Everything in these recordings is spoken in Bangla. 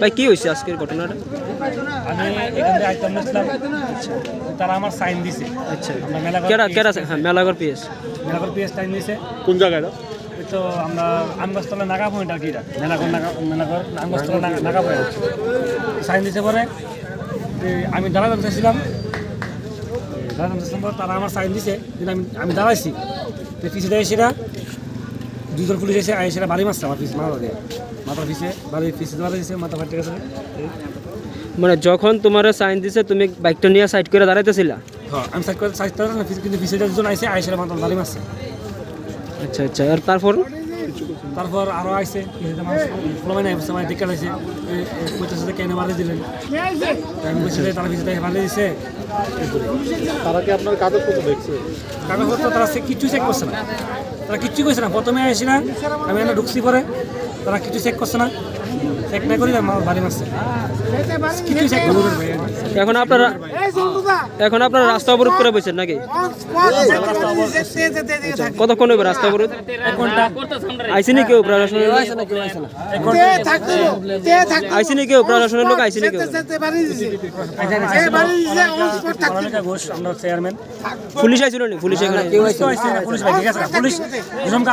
ভাই কি হয়েছে আজকের ঘটনাটা? আমি এখান থেকে আইতাম আসলাম তারা আমার সাইন দিছে। আচ্ছা। মেলা কেরা কেরা হ্যাঁ Melaghar PS Melaghar PS time দিছে। কোন জায়গাটা ওই তো আমরা আমগাছতলা নাগা পয়েন্ট আর কি এটা। মেলাঘর নাগা মেলাঘর আমগাছতলা নাগা নাগা পয়েন্ট। সাইন দিছে পরে। আমি দাঁড়াতে চাইছিলাম। দাঁড়াতে চাইছিলাম তারা আমার সাইন দিছে। কিন্তু আমি আমি দাঁড়াইছি। তো পিছিয়ে দেয় সেটা দুজন পুলিশ এসে সেটা বাড়ি মারছে আমার পিছিয়ে মাথা দিয়ে মাথার পিছিয়ে বাড়ি পিছিয়ে মারা দিয়েছে মাথা ফাটে গেছে। মানে যখন তোমার সাইন দিছে তুমি বাইকটা নিয়ে সাইড করে দাঁড়াইতেছিলা? হ্যাঁ আমি সাইড করে সাইড করে কিন্তু পিছিয়ে দুজন আইসে আই সেটা মাথা বাড়ি মারছে। আচ্ছা আচ্ছা। আর তারপর? তারপর আরও আইসে ফ্লোমাই নাই আমার দেখে লাইছে পঞ্চাশ হাজার কেন মারি দিলেন। আমি বলছি যে তারা পিছিয়ে মারি দিছে। তারা কি আপনার কাগজপত্র দেখছে? কাগজপত্র তারা সে কিচ্ছু চেক করছে না। তারা কিচ্ছু করছে না। প্রথমে আসি না আমি ঢুকছি পরে। তারা কিছু চেক করছে না। এখন আপনারা এখন আপনারা রাস্তা অবরোধ করে বসেন নাকি? কতক্ষণ হইবে রাস্তা অবরোধ? আইসিনি কেউ প্রশাসনের আইসিনি কেউ? প্রশাসনের লোক আইসিনি কেউ? ঘোষ আমরা চেয়ারম্যান। পুলিশ আইছিল নি? পুলিশ এখানে পুলিশ পুলিশ পুলিশ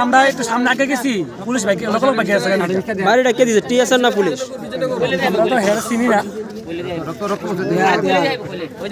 আমরা একটু সামনে আগে গেছি। পুলিশ লোক বাড়িটা কে দিছে? টিএসআর না পুলিশ। আমরা তো হেয়ার চিনি না।